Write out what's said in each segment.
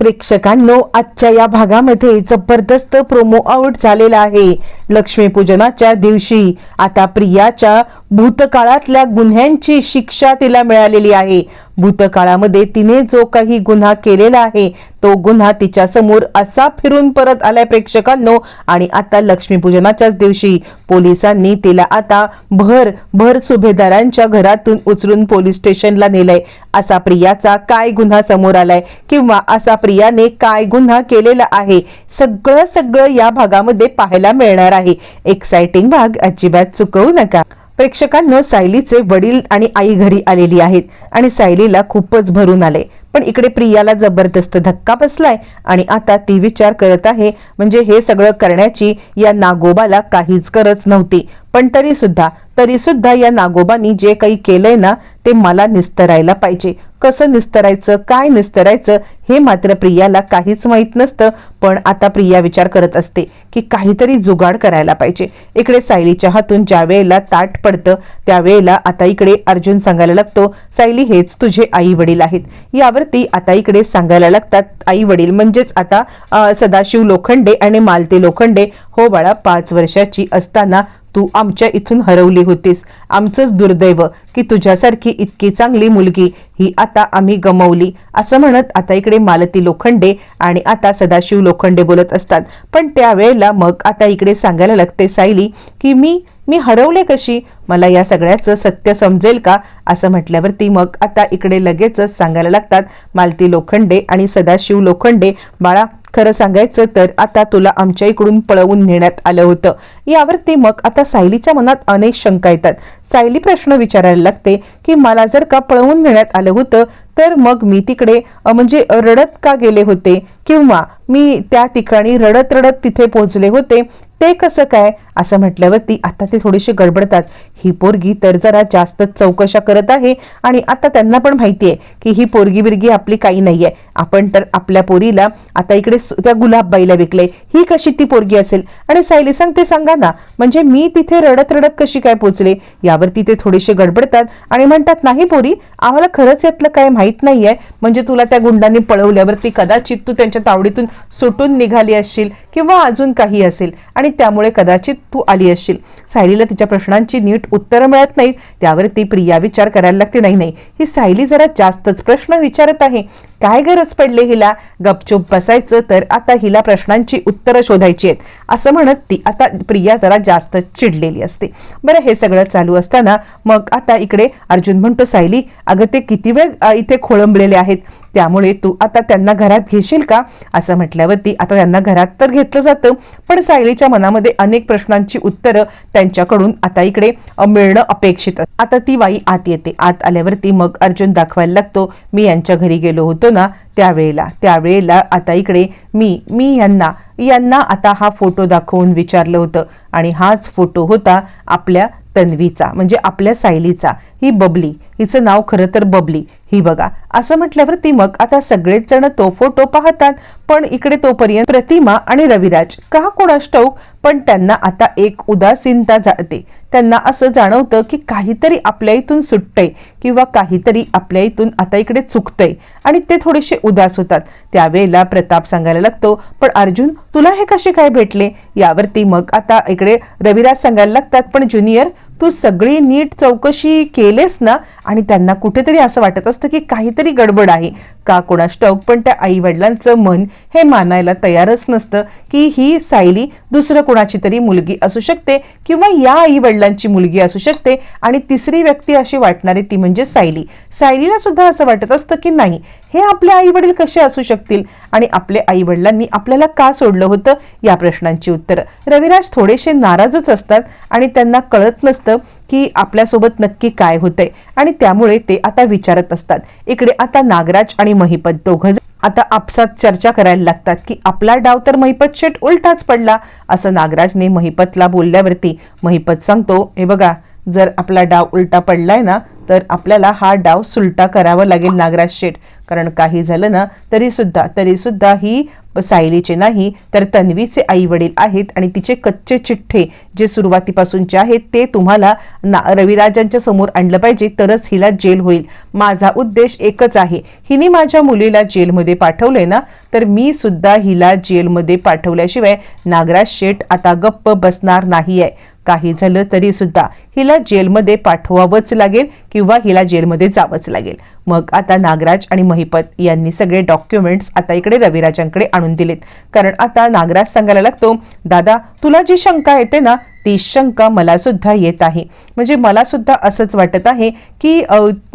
प्रेक्षकांनो आजच्या या भागामध्ये जबरदस्त प्रोमो आउट झालेला आहे. लक्ष्मीपूजनाच्या दिवशी आता प्रियाच्या भूतकाळातल्या गुन्ह्यांची शिक्षा तिला मिळालेली आहे. भूतकाळामध्ये तिने जो काही गुन्हा केलेला आहे तो गुन्हा तिच्या समोर असा फिरून परत आलाय प्रेक्षकांनो. आणि आता लक्ष्मीपूजनाच्याच दिवशी पोलिसांनी तिला आता भर भर सुभेदारांच्या घरातून उचलून पोलीस स्टेशनला नेलंय. असा प्रियाचा काय गुन्हा समोर आलाय किंवा असा प्रियाने काय गुन्हा केलेला आहे सगळं सगळं या भागामध्ये पाहायला मिळणार आहे. एक्साइटिंग भाग अजिबात चुकवू नका. प्रेक्षकांना सायलीचे वडील आणि आई घरी आलेली आहेत आणि सायलीला खूपच भरून आले. पण इकडे प्रियाला जबरदस्त धक्का बसलाय आणि आता ती विचार करत आहे म्हणजे हे सगळं करण्याची या नागोबाला काहीच गरज नव्हती. पण तरी सुद्धा तरी सुद्धा या नागोबानी जे काही केलंय ना ते मला निस्तरायला पाहिजे. कसं निस्तरायचं काय निस्तरायचं हे मात्र प्रियाला काहीच माहीत नसतं. पण आता प्रिया विचार करत असते की काहीतरी जुगाड करायला पाहिजे. इकडे सायलीच्या हातून ज्या वेळेला ताट पडतं त्यावेळेला आता इकडे अर्जुन सांगायला लागतो सायली हेच तुझे आई वडील आहेत. यावरती आता इकडे सांगायला लागतात आई वडील म्हणजेच आता सदाशिव लोखंडे आणि मालती लोखंडे. हो बाळा पाच वर्षाची असताना तू आमच्या इथून हरवली होतीस. आमचंच दुर्दैव. की तुझ्यासारखी इतकी चांगली मुलगी ही आता आम्ही गमवली. असं म्हणत आता इकडे मालती लोखंडे आणि आता सदाशिव लोखंडे बोलत असतात. पण त्यावेळेला मग आता इकडे सांगायला लागते सायली की मी मी हरवले कशी? मला या सगळ्याचं सत्य समजेल का? असं म्हटल्यावरती मग आता इकडे लगेचच सांगायला लागतात मालती लोखंडे आणि सदाशिव लोखंडे बाळा खरं सांगायचं तर आता तुला आमच्या इकडून पळवून नेण्यात आलं होतं. यावरती मग आता सायलीच्या मनात अनेक शंका येतात. सायली प्रश्न विचारायला लागते की मला जर का पळवून नेण्यात आलं होतं तर मग मी तिकडे म्हणजे रडत का गेले होते? किंवा मी त्या ठिकाणी रडत रडत तिथे पोहोचले होते? ते कसं काय? असं म्हटल्यावरती आता ते थोडेसे गडबडतात. ही पोरगी तर जरा जास्त चौकशा करत आहे आणि आता त्यांना पण माहिती आहे की ही पोरगी बिरगी आपली काही नाही आहे आपण तर आपल्या पोरीला आता इकडे त्या गुलाबबाईला विकले ही कशी ती पोरगी असेल? आणि सायली सांगते सांगा ना. म्हणजे मी तिथे रडत रडत कशी काय पोचले? यावरती ते थोडेसे गडबडतात आणि म्हणतात नाही पोरी आम्हाला खरंच यातलं काय माहीत नाही आहे म्हणजे तुला त्या गुंडांनी पळवल्यावरती कदाचित तू त्यांच्या तावडीतून सुटून निघाली असशील किंवा अजून काही असेल. आणि त्यामुळे कदाचित तू आली असशील. सायलीला तिच्या प्रश्नांची नीट उत्तरं मिळत नाहीत. त्यावर ती प्रिया विचार करायला लागते नाही नाही ही सायली जरा जास्तच प्रश्न विचारत आहे. काय गरज पडले हिला? गपचूप बसायचं तर आता हिला प्रश्नांची उत्तरं शोधायची आहेत. असं म्हणत ती आता प्रिया जरा जास्त चिडलेली असते. बरं हे सगळं चालू असताना मग आता इकडे अर्जुन म्हणतो सायली अगं ते किती वेळ इथे खोळंबलेले आहेत? त्यामुळे तू आता त्यांना घरात घेशील का? असं म्हटल्यावरती आता त्यांना घरात तर घेतलं जातं पण सायलीच्या मनामध्ये अनेक प्रश्नांची उत्तरं त्यांच्याकडून आता इकडे मिळणं अपेक्षित आता ती बाई आत येते. आत आल्यावरती मग अर्जुन दाखवायला लागतो मी यांच्या घरी गेलो होतो ना त्यावेळेला. त्यावेळेला आता इकडे मी मी यांना यांना आता हा फोटो दाखवून विचारलं होतं आणि हाच फोटो होता आपल्या तन्वीचा म्हणजे आपल्या सायलीचा. ही बबली हिचं नाव खरं तर बबली. ही बघा. असं म्हटल्यावर ती मग आता सगळेच जण तो फोटो पाहतात पण इकडे तोपर्यंत प्रतिमा आणि रविराज. का कोणास ठाऊक? पण त्यांना आता एक उदासीनता जाते त्यांना असं जाणवतं की काहीतरी आपल्या इथून सुटतंय किंवा काहीतरी आपल्या इथून आता इकडे चुकतंय आणि ते थोडेसे उदास होतात. त्यावेळेला प्रताप सांगायला लागतो पण अर्जुन तुला हे कसे काय भेटले? यावरती मग आता इकडे रविराज सांगायला लागतात पण ज्युनियर तू सगळी नीट चौकशी केलेस ना आणि त्यांना कुठेतरी असं वाटत असतं की काहीतरी गडबड आहे. का कोणास ठाऊक पण त्या आई वडिलांचं मन हे मानायला तयारच नसतं की ही सायली दुसरं कोणाची तरी मुलगी असू शकते किंवा या आई वडिलांची मुलगी असू शकते आणि तिसरी व्यक्ती अशी वाटणारी ती म्हणजे सायली. सायलीला सुद्धा असं वाटत असतं की नाही हे आपले आई वडील कसे असू शकतील आणि आपले आई वडिलांनी आपल्याला का सोडलं होतं? या प्रश्नांची उत्तरं. रविराज थोडेसे नाराजच असतात आणि त्यांना कळत नसतं की आपल्यासोबत नक्की काय होतंय आणि त्यामुळे ते आता विचारत असतात. इकडे आता नागराज आणि महिपत दोघं आता आपसात चर्चा करायला लागतात की आपला डाव तर महिपत शेट उलटाच पडला असं नागराजने महिपतला बोलल्यावरती महिपत सांगतो हे बघा जर आपला डाव उलटा पडलाय ना तर आपल्याला हा डाव सुलटा करावा लागेल नागराज शेठ. कारण काही झालं ना तरीसुद्धा तरीसुद्धा ही सायलीचे नाही तर तन्वीचे आई वडील आहेत आणि तिचे कच्चे चिठ्ठे जे सुरुवातीपासूनचे आहेत ते तुम्हाला ना रविराजांच्या समोर आणलं पाहिजे तरच हिला जेल होईल. माझा उद्देश एकच आहे. हिने माझ्या मुलीला जेलमध्ये पाठवलंय ना तर मी सुद्धा हिला जेलमध्ये पाठवल्याशिवाय नागराज शेठ आता गप्प बसणार नाही आहे काही झालं तरी सुद्धा हिला जेलमध्ये पाठवावंच लागेल किंवा हिला जेलमध्ये जावंच लागेल. मग आता नागराज आणि महिपत यांनी सगळे डॉक्युमेंट्स आता इकडे रविराजांकडे आणून दिलेत. कारण आता नागराज सांगायला लागतो दादा तुला जी शंका येते ना ती शंका मलासुद्धा येत आहे. म्हणजे मलासुद्धा असंच वाटत आहे की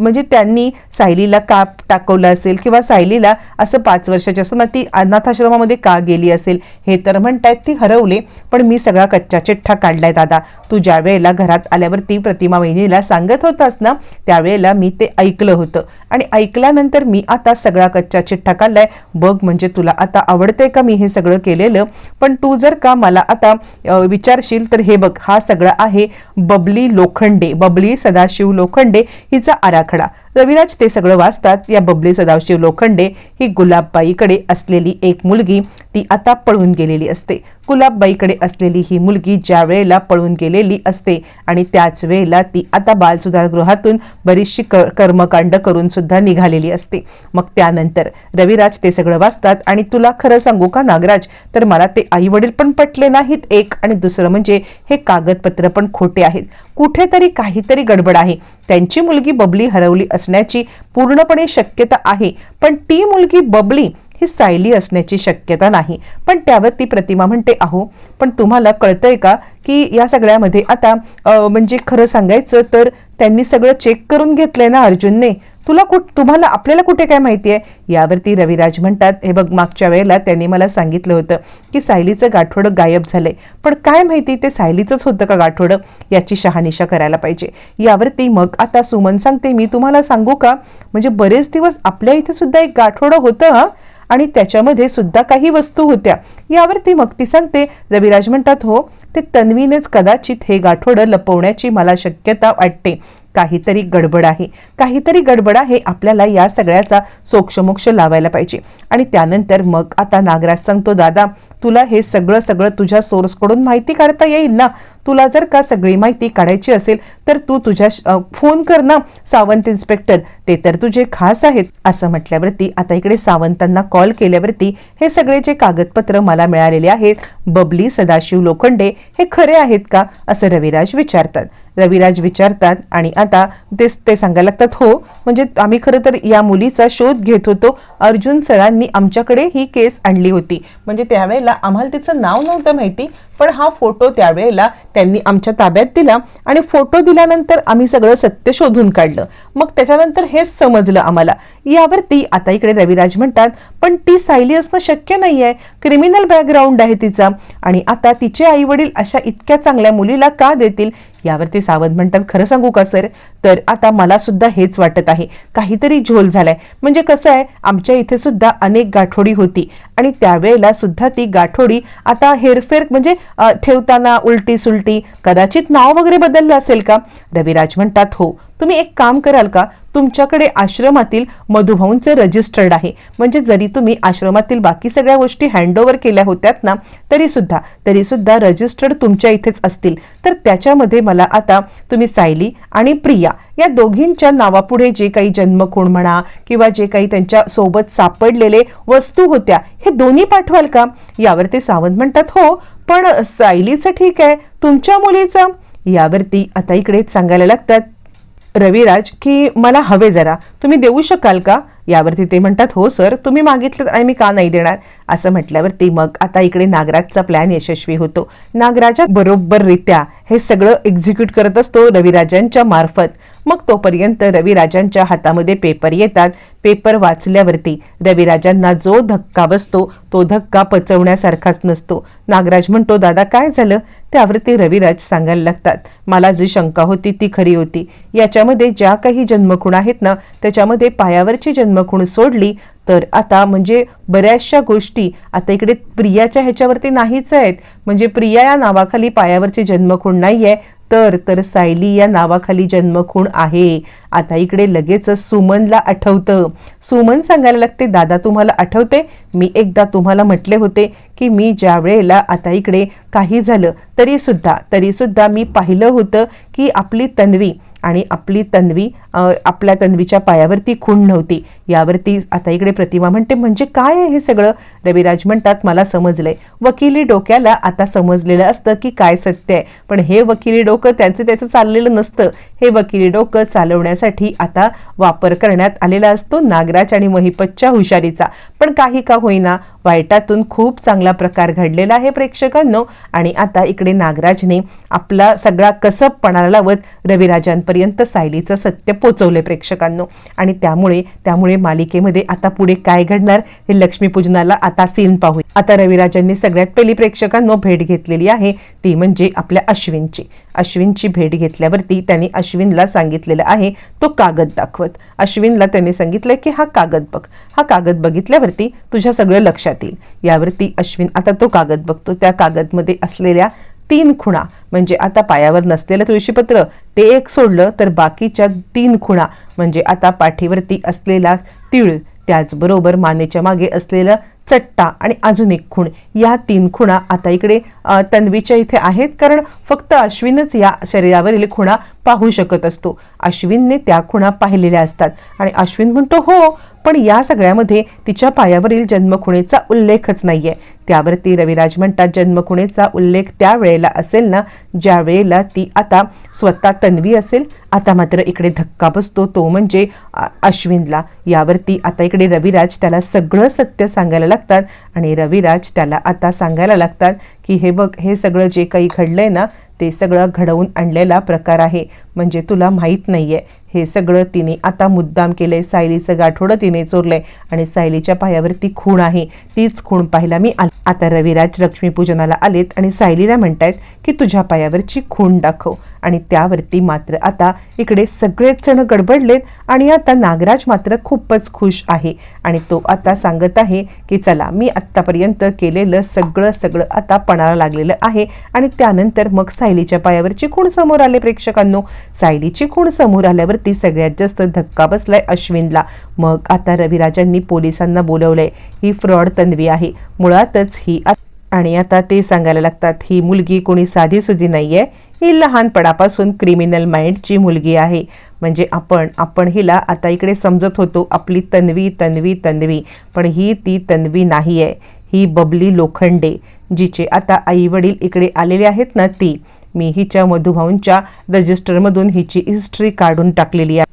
म्हणजे त्यांनी सायलीला का टाकवलं असेल किंवा सायलीला असं पाच वर्षाची असताना ती अनाथाश्रमामध्ये का गेली असेल हे तर म्हणतायत ती हरवले. पण मी सगळा कच्चा चिठ्ठा काढलाय दादा. तू ज्या वेळेला घरात आल्यावरती प्रतिमा वहिनीला सांगत होतास ना त्यावेळेला मी ते ऐकलं होतं. आणि ऐकल्यानंतर मी आता सगळा कच्चा चिठ्ठा काढलाय. बघ म्हणजे तुला आता आवडतंय का मी हे सगळं केलेलं? पण तू जर का मला आता विचारशील तर हे बघ हा सगळा आहे बबली लोखंडे. बबली सदाशिव लोखंडे हिचा आराखडा. रविराज ते सगळं वाचतात. या बबली सदाशिव लोखंडे ही गुलाबबाईकडे असलेली एक मुलगी ती आता पळून गेलेली असते. गुलाबबाईकडे असलेली ही मुलगी ज्या वेळेला पळून गेलेली असते आणि त्याच वेळेला ती आता बालसुधारगृहातून बरीचशी क कर्मकांड करून सुद्धा निघालेली असते. मग त्यानंतर रविराज ते सगळं वाचतात आणि तुला खरं सांगू का नागराज? तर मला ते आई वडील पण पटले नाहीत एक आणि दुसरं म्हणजे हे कागदपत्र पण खोटे आहेत. कुठेतरी काहीतरी गडबड आहे. त्यांची मुलगी बबली हरवली असण्याची पूर्णपणे शक्यता आहे. पण ती मुलगी बबली ही सायली असण्याची शक्यता नाही. पण त्यावर ती प्रतिमा म्हणते अहो पण तुम्हाला कळतंय का की या सगळ्यामध्ये आता म्हणजे खरं सांगायचं तर त्यांनी सगळं चेक करून घेतलंय ना अर्जुनने? तुला कुठ तुम्हाला आपल्याला कुठे काय माहिती आहे? यावरती रविराज म्हणतात हे बघ मागच्या वेळेला त्यांनी मला सांगितलं होतं की सायलीचं गाठोडं गायब झालंय. पण काय माहिती ते सायलीचंच होतं का गाठोडं? याची शहानिशा करायला पाहिजे. यावरती मग आता सुमन सांगते मी तुम्हाला सांगू का? म्हणजे बरेच दिवस आपल्या इथे सुद्धा एक गाठोडं होतं हा? आणि त्याच्यामध्ये सुद्धा काही वस्तू होत्या. यावरती मग ती सांगते रविराज म्हणतात हो ते तन्वीनेच कदाचित हे गाठोडं लपवण्याची मला शक्यता वाटते. काहीतरी गडबड आहे. काहीतरी गडबड आहे आपल्याला या सगळ्याचा सोक्षमोक्ष लावायला पाहिजे. आणि त्यानंतर मग आता नागराज सांगतो दादा तुला हे सगळं सगळं तुझ्या सोर्सकडून माहिती काढता येईल ना? तुला जर का सगळी माहिती काढायची असेल तर तू तुझ्या फोन कर ना सावंत इन्स्पेक्टर ते तर तुझे खास आहेत असं म्हटल्यावरती आता इकडे सावंतांना कॉल केल्यावरती हे सगळे जे कागदपत्र मला मिळालेले आहेत बबली सदाशिव लोखंडे हे खरे आहेत का असं रविराज विचारतात. रविराज विचारतात आणि आता ते ते सांगायला लागतात हो म्हणजे आम्ही खरं तर या मुलीचा शोध घेत होतो. अर्जुन सरांनी आमच्याकडे ही केस आणली होती. म्हणजे त्यावेळेला आम्हाला तिचं नाव नव्हतं माहिती पण हा फोटो त्यावेळेला त्यांनी आमच्या ताब्यात दिला आणि फोटो दिल्यानंतर आम्ही सगळं सत्य शोधून काढलं. मग त्याच्यानंतर हेच समजलं आम्हाला यावरती आता इकडे रविराज म्हणतात पण ती सायली असणं शक्य नाही आहे क्रिमिनल बॅकग्राऊंड आहे तिचा. आणि आता तिचे आई वडील अशा इतक्या चांगल्या मुलीला का देतील? यावरती सावंत म्हणतात खरं सांगू का सर? तर आता मला सुद्धा हेच वाटत आहे. काहीतरी झोल झालाय. म्हणजे कसं आहे आमच्या इथे सुद्धा अनेक गाठोडी होती. आणि त्यावेळेला सुद्धा ती गाठोडी आता हेरफेर म्हणजे ठेवताना उलटी सुलटी कदाचित नाव वगैरे बदललं असेल का? रविराज म्हणतात हो. तुम्ही एक काम कराल का? तुमच्याकडे आश्रमातील मधुभाऊंचे रजिस्टर्ड आहे. म्हणजे जरी तुम्ही आश्रमातील बाकी सगळ्या गोष्टी हँडओव्हर केल्या होत्यात ना तरीसुद्धा तरीसुद्धा रजिस्टर्ड तुमच्या इथेच असतील. तर त्याच्यामध्ये मला आता तुम्ही सायली आणि प्रिया या दोघींच्या नावापुढे जे काही जन्मकोण म्हणा किंवा जे काही त्यांच्यासोबत सापडलेले वस्तू होत्या हे दोन्ही पाठवाल का? यावर ते सावंत म्हणतात हो पण सायलीचं ठीक आहे. तुमच्या मुलीचं? यावरती आता इकडेच सांगायला लागतात रविराज की मला हवे जरा. तुम्ही देऊ शकाल का? यावरती ते म्हणतात हो सर तुम्ही मागितलं आणि मी का नाही देणार? असं म्हटल्यावरती मग आता इकडे नागराजचा प्लॅन यशस्वी होतो. नागराजा बरोबररित्या हे सगळं एक्झिक्यूट करत असतो रविराजांच्या मार्फत. मग तोपर्यंत रविराजांच्या हातामध्ये पेपर येतात. पेपर वाचल्यावरती रविराजांना जो धक्का बसतो तो धक्का पचवण्यासारखाच नसतो. नागराज म्हणतो दादा काय झालं? त्यावरती रविराज सांगायला लागतात मला जी शंका होती ती खरी होती. याच्यामध्ये ज्या काही जन्मखुण आहेत ना त्याच्यामध्ये पायावरची जन्म जन्मखुण सोडली तर आता म्हणजे बऱ्याचशा गोष्टी आता इकडे प्रियाच्या ह्याच्यावरती नाहीच आहेत. म्हणजे प्रिया या नावाखाली पायावरची जन्मखूण नाही आहे तर तर सायली या नावाखाली जन्मखूण आहे. आता इकडे लगेचच सुमनला आठवतं. सुमन सांगायला लागते दादा तुम्हाला आठवते? मी एकदा तुम्हाला म्हटले होते की मी ज्या वेळेला आता इकडे काही झालं तरीसुद्धा तरीसुद्धा मी पाहिलं होतं की आपली तन्वी आणि आपली तन्वी आपल्या तन्वीच्या पायावरती खूण नव्हती. यावरती आता इकडे प्रतिमा म्हणते म्हणजे काय आहे हे सगळं? रविराज म्हणतात मला समजलंय. वकिली डोक्याला आता समजलेलं असतं की काय सत्य आहे. पण हे वकिली डोकं त्यांचं त्याचं चाललेलं नसतं. हे वकिली डोकं चालवण्यासाठी आता वापर करण्यात आलेला असतो नागराज आणि महिपतच्या हुशारीचा. पण काही का होईना वाईटातून खूप चांगला प्रकार घडलेला आहे प्रेक्षकांनो. आणि आता इकडे नागराजने आपला सगळा कसबपणा लावत रविराजांपर्यंत सायलीचं सत्य पोचवले प्रेक्षकांनो. आणि त्यामुळे त्यामुळे मालिकेमध्ये आता पुढे काय घडणार हे लक्ष्मीपूजनाला आता सीन पाहू आता रविराजांनी सगळ्यात पहिली प्रेक्षकांनो भेट घेतलेली आहे ती म्हणजे आपल्या अश्विनची. अश्विनची भेट घेतल्यावरती त्यांनी अश्विनला सांगितलेलं आहे तो कागद दाखवत. अश्विनला त्यांनी सांगितलं की हा कागद बघ. हा कागद बघितल्यावरती तुझ्या सगळं लक्षात येईल. यावरती अश्विन आता तो कागद बघतो. त्या कागदमध्ये असलेल्या तीन खुणा म्हणजे आता पायावर नसलेलं तुळशीपत्र ते एक सोडलं तर बाकीच्या तीन खुणा म्हणजे आता पाठीवरती असलेला तीळ त्याचबरोबर मानेच्या मागे असलेलं चट्टा आणि अजून एक खूण. या तीन खुणा आता इकडे तन्वीच्या इथे आहेत. कारण फक्त अश्विनच या शरीरावरील खुणा पाहू शकत असतो. अश्विनने त्या खुणा पाहिलेल्या असतात. आणि अश्विन म्हणतो हो पण या सगळ्यामध्ये तिच्या पायावरील जन्मखुणेचा उल्लेखच नाहीये. त्यावरती रविराज म्हणतात जन्मखुणेचा उल्लेख त्या वेळेला असेल ना ज्या वेळेला ती आता स्वतः तन्वी असेल. आता मात्र इकडे धक्का बसतो तो म्हणजे अश्विनला. यावरती आता इकडे रविराज त्याला सगळं सत्य सांगायला लागतात आणि रविराज त्याला आता सांगायला लागतात की हे बघ हे सगळं जे काही घडलंय ना ते सगळं घडवून आणलेला प्रकार आहे. म्हणजे तुला माहीत नाही आहे हे सगळं तिने आता मुद्दाम केलंय. सायलीचं गाठोडं तिने चोरलंय आणि सायलीच्या पायावरती खूण आहे. तीच खूण पाहायला मी आल. आता रविराज लक्ष्मीपूजनाला आलेत आणि सायलीला म्हणतायत की तुझ्या पायावरची खूण दाखव. आणि त्यावरती मात्र आता इकडे सगळेच जण गडबडलेत आणि आता नागराज मात्र खूपच खुश आहे. आणि तो आता सांगत आहे की चला मी आत्तापर्यंत केलेलं सगळं सगळं आता पणाला लागलेलं आहे आणि त्यानंतर मग सायलीच्या पायावरची खूण समोर आले प्रेक्षकांनो. सायलीची खूण समोर आल्यावर आल्यावरती सगळ्यात जास्त धक्का बसलाय अश्विनला. मग आता रविराजांनी पोलिसांना बोलवलंय ही फ्रॉड तन्वी आहे. मुळातच ही आणि आता ते सांगायला लागतात ही मुलगी कोणी साधी सुधी नाहीये. ही लहानपणापासून क्रिमिनल माइंडची मुलगी आहे. म्हणजे आपण आपण हिला आता इकडे समजत होतो आपली तन्वी तन्वी तन्वी. पण ही ती तन्वी नाही आहे ही बबली लोखंडे जिचे आता आई वडील इकडे आलेले आहेत ना ती. मी हिच्या मधुभाऊंच्या रजिस्टरमधून हिची हिस्ट्री काढून टाकलेली आहे.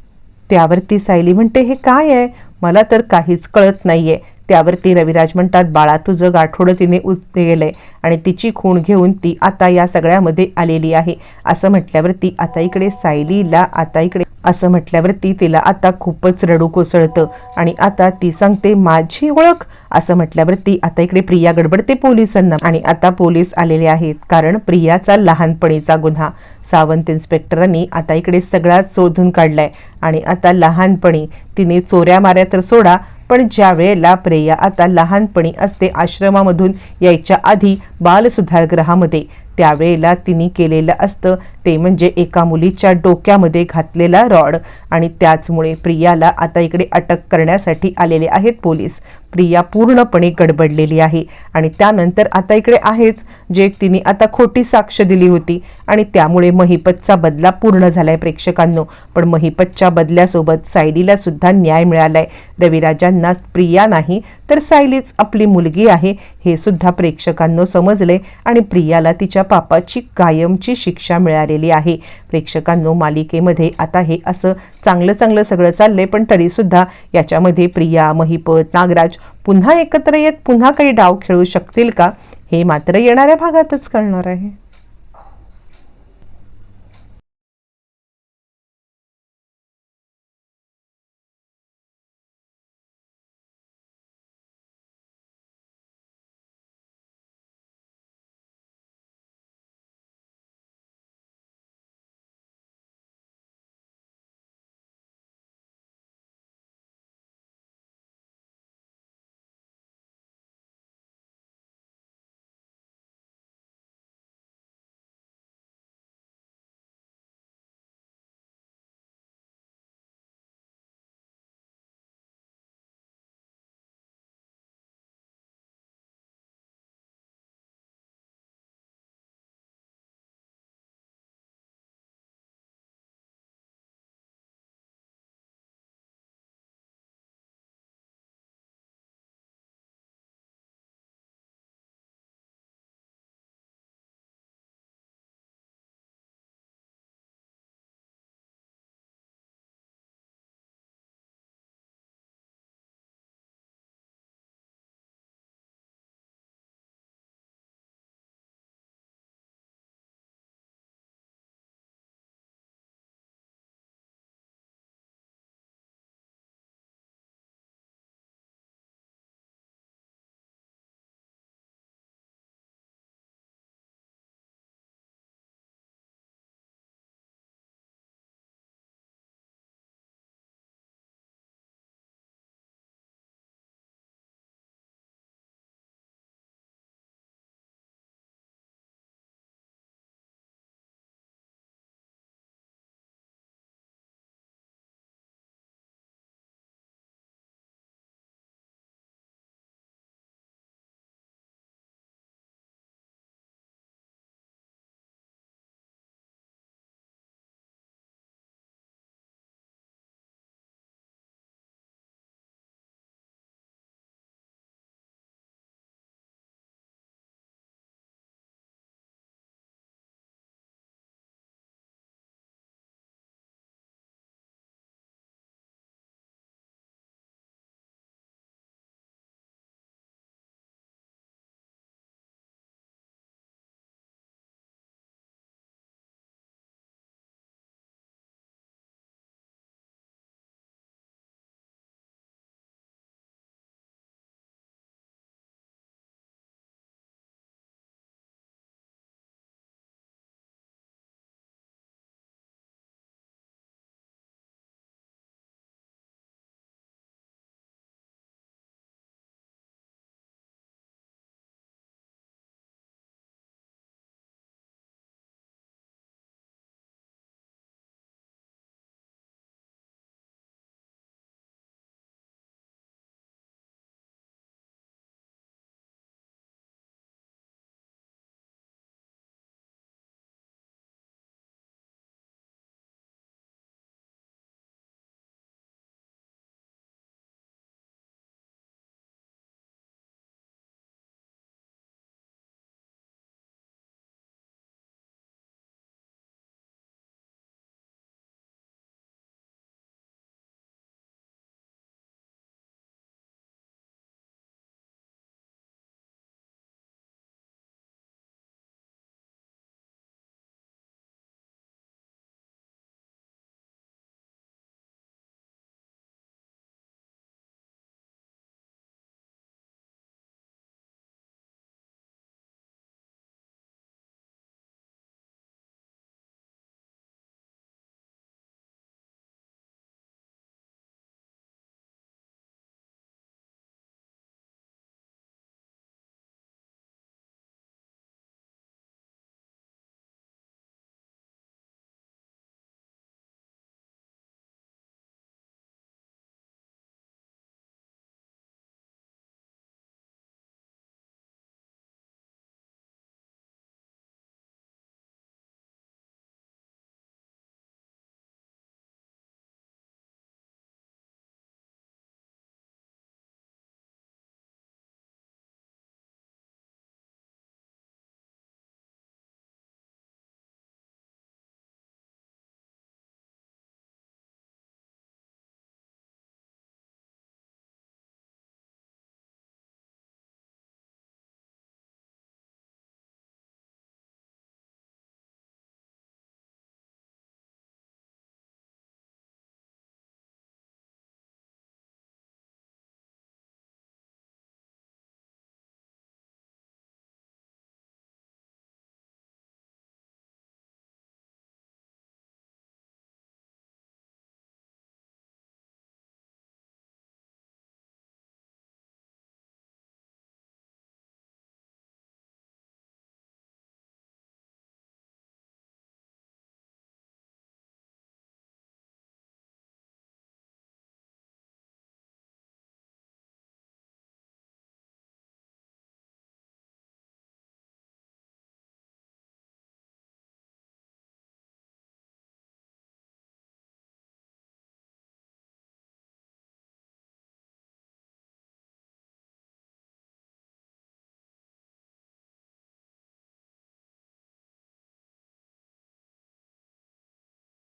त्यावरती सायली म्हणते हे काय आहे? मला तर काहीच कळत नाहीये. त्यावरती रविराज म्हणतात बाळा तुझं गाठोडं तिने उत गेलंय आणि तिची खूण घेऊन ती आता या सगळ्यामध्ये आलेली आहे. असं म्हटल्यावरती आता इकडे सायलीला आता इकडे असं म्हटल्यावरती तिला आता खूपच रडू कोसळतं. आणि आता ती सांगते माझी ओळख. असं म्हटल्यावरती आता इकडे प्रिया गडबडते पोलिसांना. आणि आता पोलीस आलेले आहेत कारण प्रियाचा लहानपणीचा गुन्हा. सावंत इन्स्पेक्टरांनी आता इकडे सगळाच शोधून काढलाय. आणि आता लहानपणी तिने चोऱ्या माऱ्या तर सोडा पण ज्या वेळेला प्रिया आता लहानपणी असते आश्रमामधून यायच्या आधी बालसुधारगृहामध्ये त्यावेळेला तिने केलेलं असतं. ते म्हणजे एका मुलीच्या डोक्यामध्ये घातलेला रॉड. आणि त्याचमुळे प्रियाला आता इकडे अटक करण्यासाठी आलेले आहेत पोलीस. प्रिया पूर्णपणे गडबडलेली आहे. आणि त्यानंतर आता इकडे आहेच जे तिने आता खोटी साक्ष दिली होती. आणि त्यामुळे महिपतचा बदला पूर्ण झालाय प्रेक्षकांनो. पण महिपतच्या बदल्यासोबत सायलीला सुद्धा न्याय मिळालाय. रविराजांना प्रिया नाही तर सायलीच आपली मुलगी आहे हे सुद्धा प्रेक्षकांनो समजले आणि प्रियाला तिच्या पापाची कायमची शिक्षा मिळालेली आहे. प्रेक्षकांनो मालिकेमध्ये आता हे असं चांगलं चांगलं सगळं चाललंय पण तरी सुद्धा याच्यामध्ये प्रिया महिपत नागराज पुन्हा एकत्र येत पुन्हा काही डाव खेळू शकतील का? हे मात्र येणाऱ्या भागातच कळणार आहे.